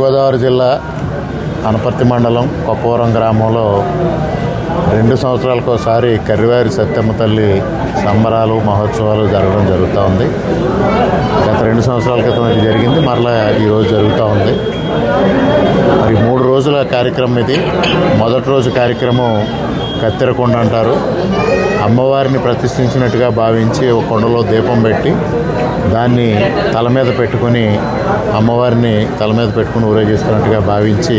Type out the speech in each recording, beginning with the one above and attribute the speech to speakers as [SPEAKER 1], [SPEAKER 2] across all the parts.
[SPEAKER 1] గోదావరి జిల్లా అనపర్తి మండలం కొప్పవరం గ్రామంలో రెండు సంవత్సరాలకోసారి కర్రివారి సత్యమ్మ తల్లి సంబరాలు మహోత్సవాలు జరగడం జరుగుతూ ఉంది. గత రెండు సంవత్సరాల క్రితం ఇది జరిగింది మరలా ఈరోజు జరుగుతూ ఉంది. మరి మూడు రోజుల కార్యక్రమం ఇది. మొదటి రోజు కార్యక్రమం కత్తెరకొండ అంటారు. అమ్మవారిని ప్రతిష్ఠించినట్టుగా భావించి ఒక కొండలో దీపం పెట్టి దాన్ని తల మీద పెట్టుకొని అమ్మవారిని తల మీద పెట్టుకుని ఊరేగిస్తున్నట్టుగా భావించి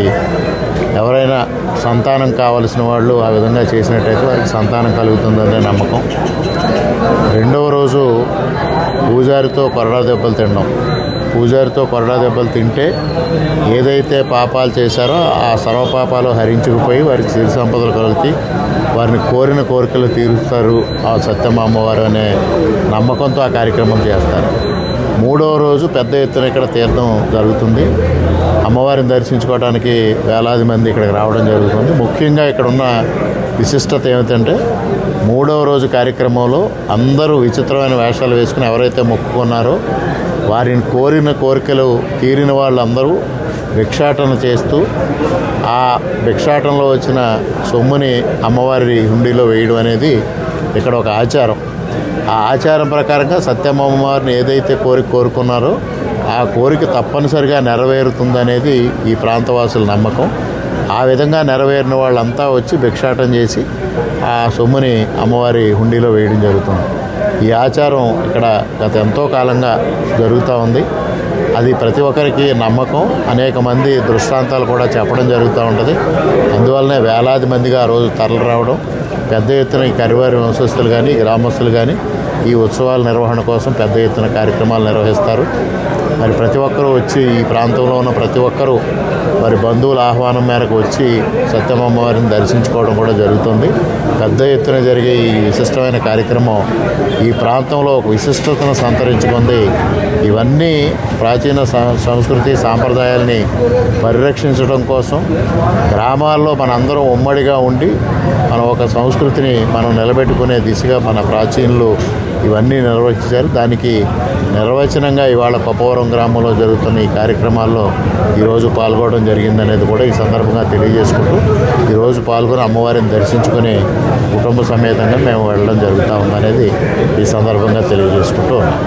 [SPEAKER 1] ఎవరైనా సంతానం కావలసిన వాళ్ళు ఆ విధంగా చేసినట్టయితే వారికి సంతానం కలుగుతుందనే నమ్మకం. రెండవ రోజు పూజారితో కొరడా దెబ్బలు తినడం. పూజారితో కొరడా దెబ్బలు తింటే ఏదైతే పాపాలు చేశారో ఆ సర్వపాపాలు హరించుకుపోయి వారికి సిరి సంపదలు కలుగుతాయి వారిని కోరిన కోరికలు తీరుస్తారు ఆ సత్యమ్మ అమ్మవారు అనే నమ్మకంతో ఆ కార్యక్రమం చేస్తారు. మూడవ రోజు పెద్ద ఎత్తున ఇక్కడ తీర్థం జరుగుతుంది. అమ్మవారిని దర్శించుకోవడానికి వేలాది మంది ఇక్కడికి రావడం జరుగుతుంది. ముఖ్యంగా ఇక్కడ ఉన్న విశిష్టత ఏమిటంటే మూడవ రోజు కార్యక్రమంలో అందరూ విచిత్రమైన వేషాలు వేసుకుని ఎవరైతే మొక్కుకున్నారో వారిని కోరిన కోరికలు తీరిన వాళ్ళందరూ భిక్షాటన చేస్తూ ఆ భిక్షాటనలో వచ్చిన సొమ్ముని అమ్మవారి హుండీలో వేయడం అనేది ఇక్కడ ఒక ఆచారం. ఆ ఆచారం ప్రకారంగా సత్యమ్మ ఏదైతే కోరిక కోరుకున్నారో ఆ కోరిక తప్పనిసరిగా నెరవేరుతుందనేది ఈ ప్రాంతవాసుల నమ్మకం. ఆ విధంగా నెరవేరిన వాళ్ళంతా వచ్చి భిక్షాటం చేసి ఆ సొమ్ముని అమ్మవారి హుండీలో వేయడం జరుగుతుంది. ఈ ఆచారం ఇక్కడ గత ఎంతో కాలంగా జరుగుతూ ఉంది. అది ప్రతి ఒక్కరికి నమ్మకం. అనేక మంది దృష్టాంతాలు కూడా చెప్పడం జరుగుతూ ఉంటుంది. అందువల్లనే వేలాది మందిగా ఆ రోజు తరలి రావడం పెద్ద ఎత్తున ఈ కరివారి వంశస్థులు కానీ గ్రామస్తులు కానీ ఈ ఉత్సవాల నిర్వహణ కోసం పెద్ద ఎత్తున కార్యక్రమాలు నిర్వహిస్తారు. మరి ప్రతి ఒక్కరూ వచ్చి ఈ ప్రాంతంలో ఉన్న ప్రతి ఒక్కరూ మరి బంధువుల ఆహ్వానం మేరకు వచ్చి సత్యమ్మ వారిని దర్శించుకోవడం కూడా జరుగుతుంది. పెద్ద ఎత్తున జరిగే ఈ విశిష్టమైన కార్యక్రమం ఈ ప్రాంతంలో ఒక విశిష్టతను సంతరించుకుంది. ఇవన్నీ ప్రాచీన సంస్కృతి సాంప్రదాయాల్ని పరిరక్షించడం కోసం గ్రామాల్లో మనందరం ఉమ్మడిగా ఉండి మన ఒక సంస్కృతిని మనం నిలబెట్టుకునే దిశగా మన ప్రాచీనులు ఇవన్నీ నిర్వహించారు. దానికి నిర్వచనంగా ఇవాళ కొప్పవరం గ్రామంలో జరుగుతున్న ఈ కార్యక్రమాల్లో ఈరోజు పాల్గొనడం జరిగిందనేది కూడా ఈ సందర్భంగా తెలియజేసుకుంటూ ఈరోజు పాల్గొని అమ్మవారిని దర్శించుకుని కుటుంబ సమేతంగా మేము వెళ్ళడం జరుగుతూ ఉందనేది ఈ సందర్భంగా తెలియజేసుకుంటూ ఉన్నాం.